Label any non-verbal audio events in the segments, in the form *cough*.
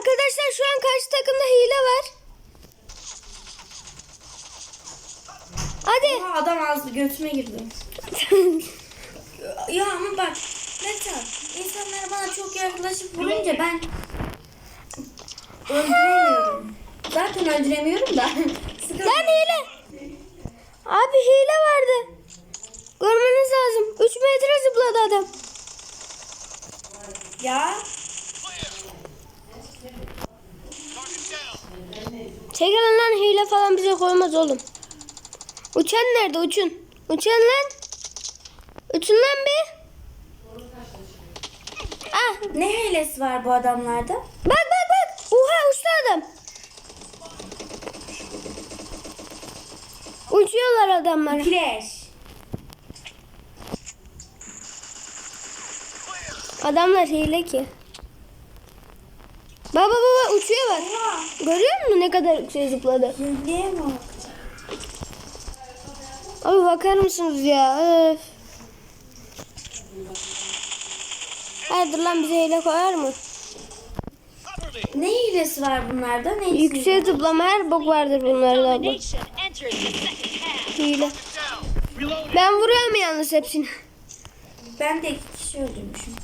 Arkadaşlar şu an karşı takımda hile var. Hadi. Aa, adam ağzı götüme girdi. *laughs* ya ama bak mesela insanlar bana çok yaklaşıp vurunca ben öldüremiyorum. Zaten öldüremiyorum da. Sıkıntı. Lan hile. Abi hile vardı. Görmeniz lazım. 3 metre zıpladı adam. Ya Çekilin lan hile falan bize koymaz oğlum. Uçan nerede uçun? Uçan lan. Uçun lan bir. Ah ne hilesi var bu adamlarda? bak bak bak. Oha uçtu adam. Uçuyorlar adamlar. Flash. Adamlar hile ki. Baba baba uçuyorlar. Oha. Görüyor musun ne kadar yüksek zıpladı? Hileye bak. Abi bakar mısınız ya? Öf. Hayırdır lan bize hile koyar mı? Ne hilesi var bunlarda? Ne Yüksek zıplama her bok vardır bunlarda abla. Hile. Ben vuruyorum yalnız hepsini. Ben de iki kişi öldürmüşüm.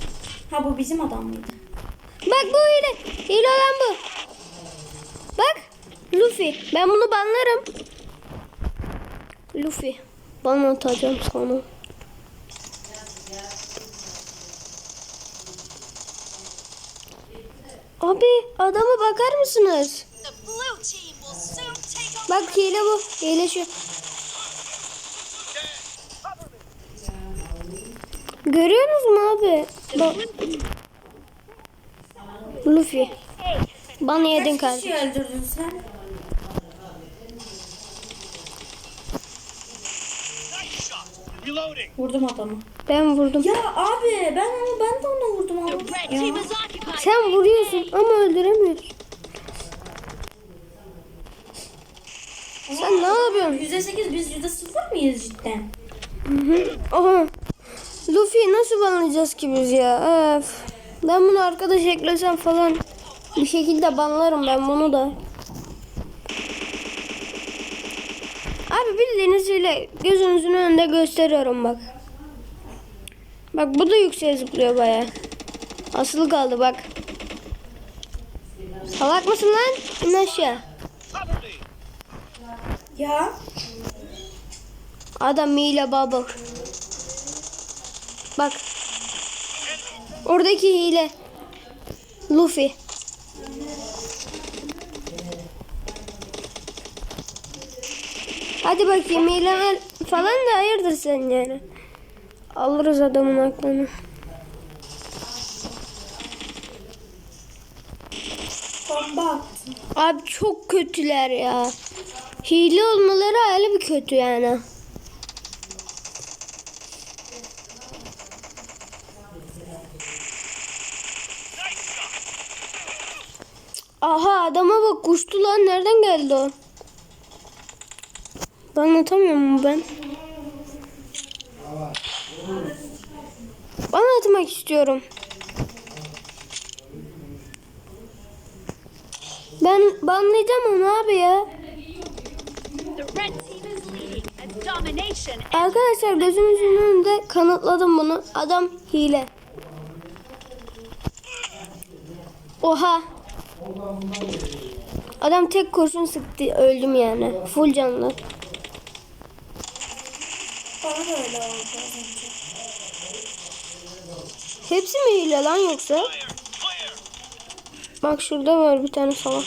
Ha bu bizim adam mıydı? Bak bu hile. Hile olan bu. Bak. Luffy. Ben bunu banlarım. Luffy. Ban atacağım sana. Abi adama bakar mısınız? Bak hile bu. Hile şu. Görüyorsunuz mu abi? Bak. Luffy. Bana yedin Kaç kişi kardeşim. öldürdün sen? Vurdum adamı. Ben vurdum. Ya abi ben onu ben de ona vurdum ama. Ya. Sen vuruyorsun ama öldüremiyorsun. Sen ne yapıyorsun? Yüzde sekiz biz yüzde sıfır mıyız cidden? Aha. Luffy'yi nasıl banlayacağız ki biz ya? Öf. Ben bunu arkadaş eklesem falan bir şekilde banlarım ben bunu da. Abi bildiğiniz öyle gözünüzün önünde gösteriyorum bak. Bak bu da yükseğe zıplıyor baya. Asılı kaldı bak. Salak mısın lan? İn aşağı. Ya Adam hile baba. Bak. Oradaki hile. Luffy. Hadi bakayım hileler falan da hayırdır sen yani. Alırız adamın aklını. Abi çok kötüler ya. Hile olmaları ayrı bir kötü yani. Aha adama bak kuştu lan nereden geldi o? Ben atamıyor mu ben? Ben atmak istiyorum. Ben banlayacağım onu abi ya. Arkadaşlar gözünüzün önünde kanıtladım bunu. Adam hile. Oha. Adam tek kurşun sıktı öldüm yani. Full canlı. Bana da öyle oldu az önce. Hepsi mi hile lan yoksa? Bak şurada var bir tane me.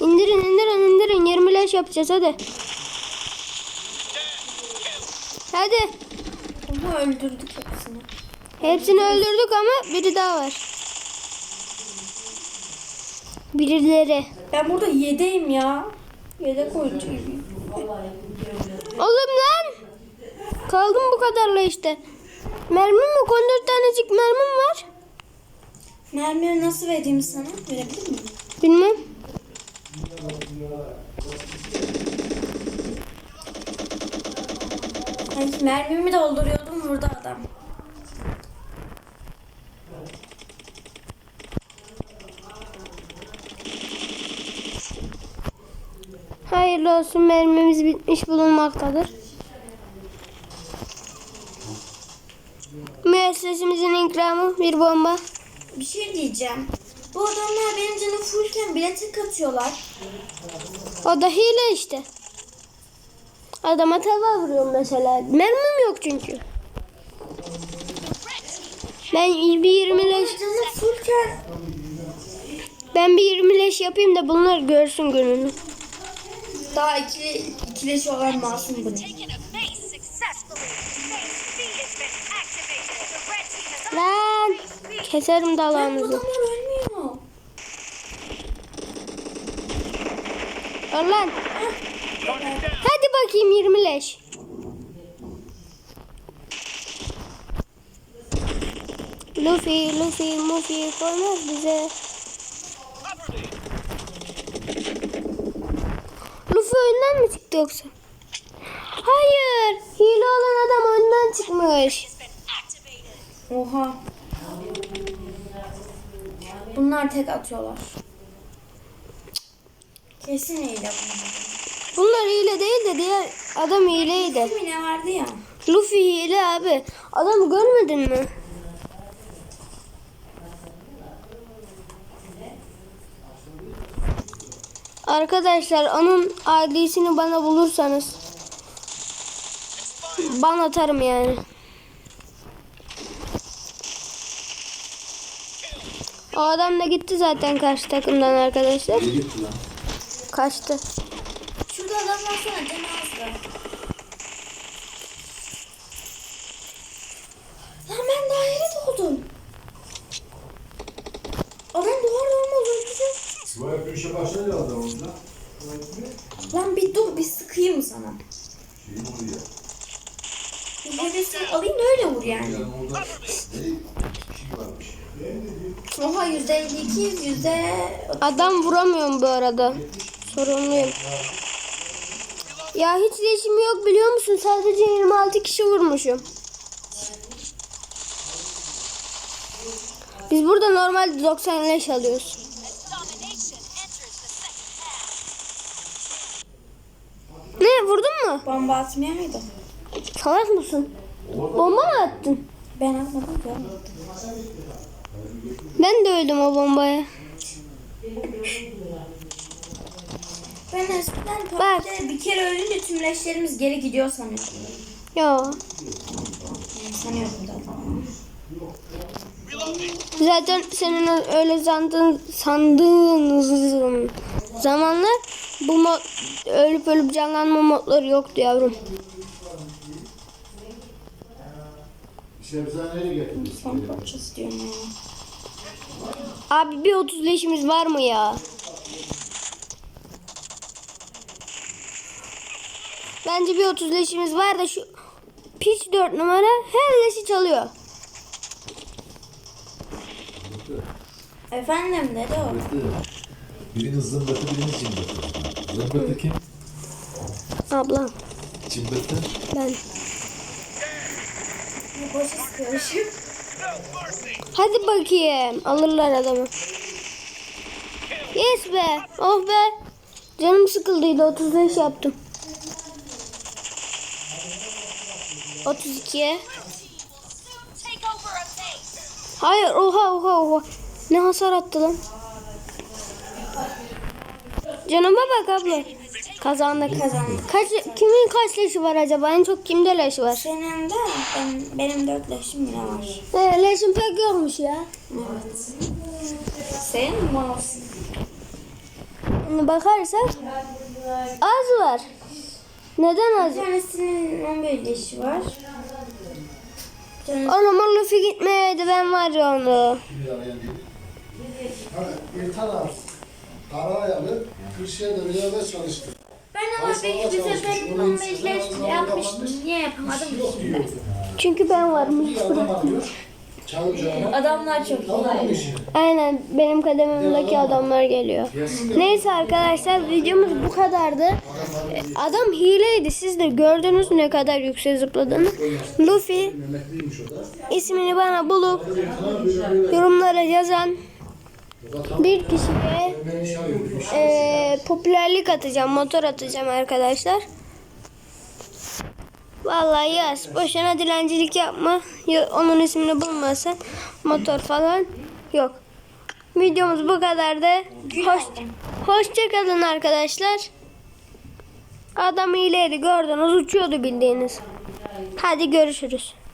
İndirin indirin indirin 20 leş yapacağız hadi. Hadi. Ama öldürdük hepsini. Hepsini öldürdük ama biri daha var. Birileri. Ben burada yedeyim ya. Yedek oyuncuyum. Oğlum lan. Kaldım bu kadarla işte. Mermim yok 14 tanecik mermim var. Mermiyi nasıl vereyim sana? Verebilir miyim? Bilmem. Ay mermimi dolduruyordum burada adam. Hayırlı olsun mermimiz bitmiş bulunmaktadır. Müessesemizin ikramı bir bomba. Bir şey diyeceğim. Bu adamlar benim canım fullken bile tek atıyorlar. O da hile işte. Adama tava vuruyorum mesela. Mermim yok çünkü. Ben bir 20 leş, Canım fullken ben bir 20 leş yapayım da bunlar görsün gününü. Daha ikili, ikileşi olan masum bu Lan keserim dalağınızı. lan. Down. Hadi bakayım 20 leş. Luffy, Luffy, Muffy koymaz bize. Luffy önden mi çıktı yoksa? Hayır. Hile olan adam önden çıkmış. Oha. Bunlar tek atıyorlar. Kesin hile bunlar. Bunlar hile değil de diğer adam hileydi. Mi ne vardı ya? Luffy hile abi. Adamı görmedin mi? Arkadaşlar onun ID'sini bana bulursanız ban atarım yani. O adam da gitti zaten karşı takımdan arkadaşlar. Kaçtı. Şurada adam canı azdı. Lan ben daha yeni doğdum. Adam doğar doğmaz öldü. Bu hep bir işe başladı ya adam orada. Lan bir dur bir sıkayım sana. Şeyi vuruyor. Bir nefesini alayım öyle vur yani. Oha yüzde 52 yüzde... Adam vuramıyorum bu arada. Sorumluyum. Ya hiç leşim yok biliyor musun? Sadece 26 kişi vurmuşum. Biz burada normalde 90 leş alıyoruz. Ne vurdun mu? Bomba atmaya mıydı? Salak mısın? Bomba mı attın? Ben atmadım ki. Ben de öldüm o bombaya. Ben eskiden Bak. Bir kere ölünce tüm leşlerimiz geri gidiyor sanıyordum. Yo. Sanıyordum zaten. Reloading. Zaten senin öyle sandığın, sandığın zamanlar bu mod, ölüp ölüp canlanma modları yoktu yavrum. Nereye getirdin? Son parçası diyorum ya. Abi bir 30 leşimiz var mı ya? Bence bir 30 leşimiz var da şu piç 4 numara her leşi çalıyor. Efendim dedi o. Zımbırtı. Biriniz zımbırtı, biriniz cımbırtı. Zımbırtı kim? Ablam Cımbırtı. ben. Hadi bakayım alırlar adamı. Yes be. Oh be. Canım sıkıldıydı 35 yaptım. 32'ye. take over a base. Hayır oha oha oha. Ne hasar attı lan. Canıma bak abla. Kazandık. Kazandık. Kaç, kimin kaç leşi var acaba? En çok kimde leş var? Senin de benim, benim dört leşim yine var. Ee, leşim pek yokmuş ya. Evet. Senin mi olsun? Bakarsak az var. Neden az? Bir tanesinin 11 leşi var. Bir tanesi Oğlum Luffy gitmeyeydi ben var ya onu. Kimi arayan değil? Bir taraf. Karayalı, Kırşehir'de beraber çalıştı. Ben ama bir, bir sefer 15 leş yapmıştım. Niye yapamadım? Çünkü ben varmış. Çağıracağına. Adamlar çok işi. Aynen benim kademimdeki adamlar geliyor. Neyse arkadaşlar videomuz bu kadardı. Adam hileydi siz de gördünüz ne kadar yüksek zıpladığını. Luffy ismini bana bulup yorumlara yazan bir kişiye eee popülerlik atacağım, motor atacağım arkadaşlar. Vallahi yaz. Boşuna dilencilik yapma. Ya- Onun ismini bulmasın. Motor falan yok. Videomuz bu kadardı. Hoş, hoşçakalın arkadaşlar. Adam hileydi gördünüz uçuyordu bildiğiniz. Hadi görüşürüz.